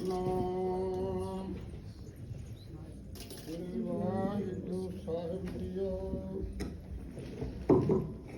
ਸਤਨਾਮ ਸ੍ਰੀ ਵਾਹਿਗੁਰੂ ਸਾਹਿਬ ਜੀਓ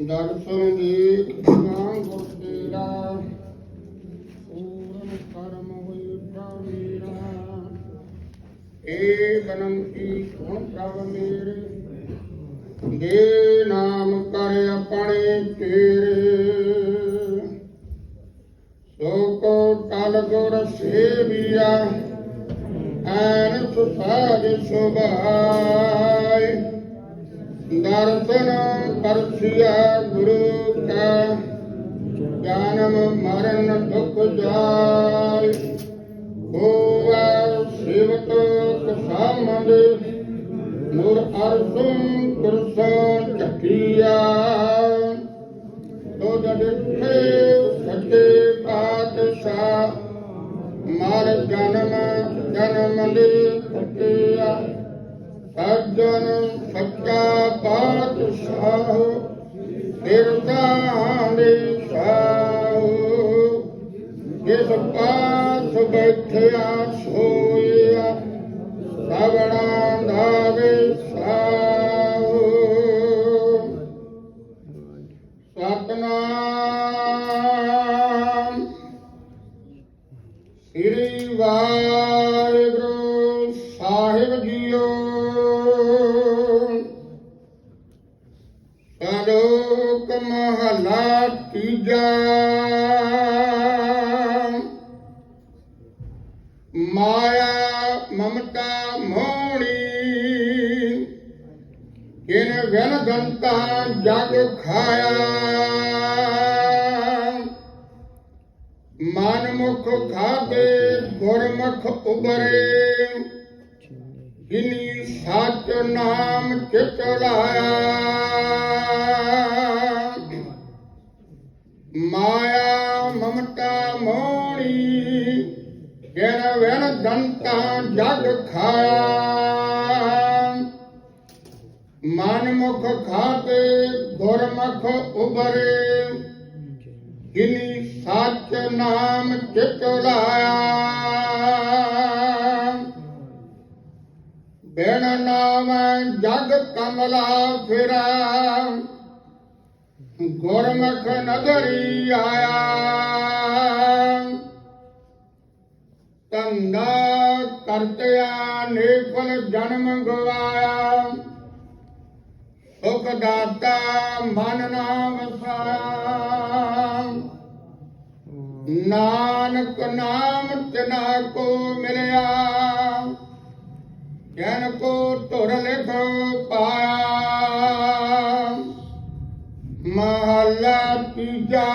ਦਰਸ਼ਨ ਦੇਖ ਨਾ ਗੁਰ ਤੇਰਾ ਪੂਰਨ ਕਰਮ ਹੋਈ ਪ੍ਰਾਮੀਰਾ ਏ ਬਨੰਤੀ ਸੁਣ ਪ੍ਰਭ ਮੇਰੇ ਦੇ ਨਾਮ ਕਰ ਆਪਣੇ ਤੇਰੇ ਗੁਰ ਸੇਵੀਆ। ਐਨ ਸੁਸਾਜ ਸੁਭਾਈ ਦਰਸ਼ਨ ਕਰਸਿਆ ਗੁਰੂ ਕਾ। ਜਨਮ ਮਰਨ ਦੁਖ ਜਾਇ ਹੋਆ ਸਿਵਤ ਕਸਾਮਦ ਨੂਰ ਅਰਜੁਨ ਕੁਰਸਨ ਚੱਕੀਆ ਤੋ ਜਡਿਠੇ ਸੱਚੇ ਜਨਮ ਜਨਮ ਦੇ ਕਟਿਆ ਸੱਜਣ ਸੱਚਾ ਪਾਤਸ਼ਾਹ ਫਿਰਦਾ ਦੇ ਸਾਹ ਜਿਸ ਪਾਸ ਬੈਠਿਆ ਸੋਇਆ ਸਵਣਾ ਦਾ ਸਾਹ ਸਤਨਾਮ ਵਾਹਿਗੁਰੂ ਸਾਹਿਬ ਜੀਓ। ਸਲੋਕ ਮਹਲਾ ਤੀਜਾ। ਮਾਇਆ ਮਮਤਾ ਮੋਣੀ ਕਿਨ ਗਨ ਗੰਤਾ ਜਗ ਖਾਇਆ। ਮਨ ਮੁਖ ਖਾਦੇ ਗੁਰਮੁਖ ਉਬਰੇ ਜਿਨੀ ਸਚ ਨਾਮ ਚਿਤ ਲਾਇਆ ਮਾਇਆ ਮਮਤਾ ਮੋਣੀ ਕਿਨ ਵਨ ਦੰਤਾ ਜਗ ਖਾਇਆ। ਮਨ ਮੁਖ ਖਾਤੇ ਗੁਰਮੁਖ ਉਬਰੇ ਜਿਨੀ ਸਚ ਨਾਮ ਚਿਤ ਲਾਇਆ। ਬਿਨ ਨਾਮ ਜਗ ਕਮਲਾ ਫਿਰਾ ਗੁਰਮੁਖ ਨਗਰੀ ਆਇਆ। ਤੰਦਾ ਕਰਤਿਆ ਨੇਫਲ ਜਨਮ ਗਵਾਇਆ। ਸੁਖ ਦਾਤਾ ਮਨ ਨਾਮ ਵਸਾਇਆ ਨਾਨਕ ਨਾਮ ਤਿਨਾ ਕੋ ਮਿਲਿਆ। ਜਨ ਕੋ ਧੁਰ ਲਿਖ ਪਾਇਆ। ਮਹਲਾ ਤੀਜਾ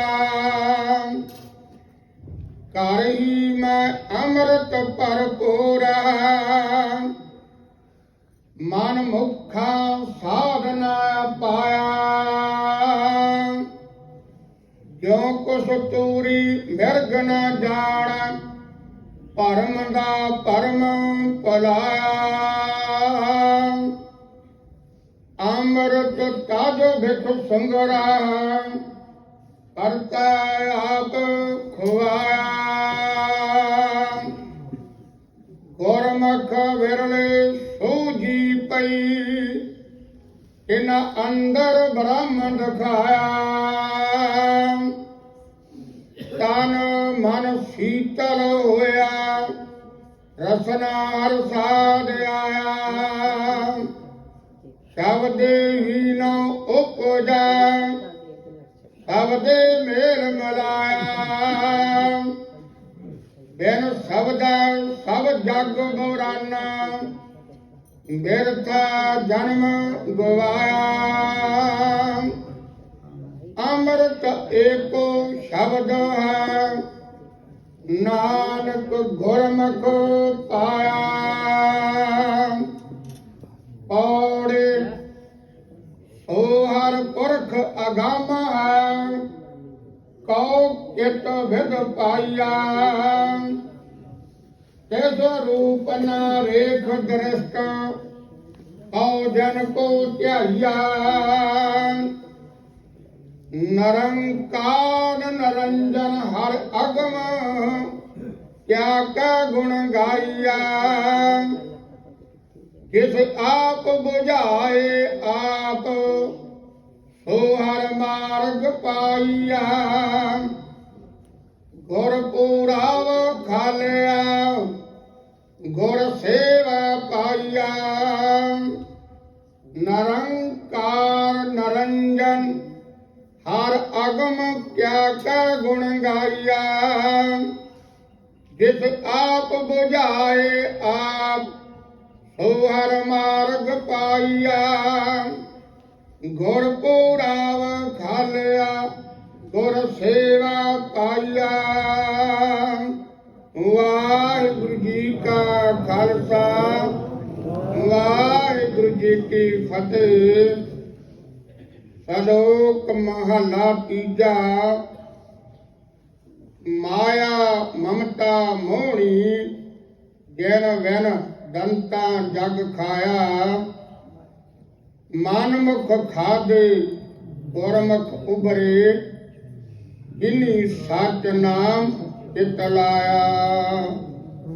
ਕਰ ਹੀ ਮੈਂ ਅੰਮ੍ਰਿਤ ਭਰਪੂਰਾ ਮਨ ਮੁਖਾ ਸਾਧਨਾ ਪਾਇਆ। ਜੋ ਕੁਛ ਤੂਰੀ ਮਿਰਗ ਨ ਜਾਣ, ਭਰਮ ਦਾ ਭਰਮ ਪਲਾਇਆ ਅੰਮ੍ਰਿਤ ਤਾਜੋ ਵਿਖ ਸੰਗਰਾ, ਕਰਤਾ ਆਪ ਖੁਆਇਆ। ਗੁਰਮੁਖ ਵਿਰਲੇ ਸੂਜੀ ਪਈ ਇਨ ਅੰਦਰ ਬ੍ਰਹਮ ਦਿਖਾਇਆ ਤਨ ਮਨ ਸੀਤਲ ਹੋਇਆ। ਰਸਨਾ ਰਸਾਦ ਆਇਆ। ਸ਼ਬਦ ਹੀ ਨ ਉਪਜਾ। ਸ਼ਬਦੇ ਮੇਲ ਮਲਾਇਆ। ਬਿਨ ਸਬਦਾ ਸਭ ਜਗ ਬੋਰਾਨਾ। ਬਿਰਥਾ ਜਨਮ ਗਵਾਇਆ। ਅੰਮ੍ਰਿਤ ਏਕੋ ਸ਼ਬਦ ਹੈ। ਨਾਨਕ ਗੁਰਮੁਖ ਪਾਇਆ। ਪੌੜੇ ਸੋ ਹਰ ਪੁਰਖ ਅਗੰਮ ਹੈ। ਕਉ ਕਿਤ ਵਿਦ ਪਾਈਆ ਤਿਸ ਰੂਪ ਨਾ ਰੇਖ ਦ੍ਰਿਸ਼ਟ ਕਉ ਜਨ ਕੋ ਧਿਆਈਆ ਨਿਰੰਕਾਰ ਨਿਰੰਜਨ ਹਰ ਅਗਮ ਕਿਆ ਕਾ ਗੁਣ ਗਾਇਆ ਕਿਸ ਆਪ 부ਝਾਏ ਆਪ ਸੋ ਹਰ ਮਾਰਗ ਪਾਈਆ ਗੁਰ ਪੂਰਾਵ ਖਾਲਿਆ ਗੁਰ ਸੇਵਾ ਪਾਈਆ। ਨਰੰਕਾਰ ਨਰੰਜਨ, ਹਰ ਅਗਮ ਕਿਆ ਕਾ ਗੁਣ ਗਾਈਆ। ਜਿਸ ਆਪ ਬੁਝਾਏ ਆਪ, ਸੋ ਹਰ ਮਾਰਗ ਪਾਈਆ। ਗੁਰ ਪੂਰਾਵ ਖਾਲਿਆ, ਗੁਰ ਸੇਵਾ ਪਾਈਆ। ਜੀ ਕਾ ਖਾਲਸਾ। ਵਾਹਿਗੁਰੂ ਜੀ ਕੀ ਫਤਿਹ। ਸਲੋਕ ਮਹਲਾ ਤੀਜਾ। ਮਾਇਆ ਮਮਤਾ ਮੋਹਣੀ, ਜਿਨ ਵੈਨ ਦੰਤਾ ਜਗ ਖਾਇਆ। ਮਨਮੁਖ ਖਾਦੇ ਗੁਰਮੁਖ ਉਬਰੇ ਜਿਨੀ ਸਚ ਨਾਮ ਚਿਤ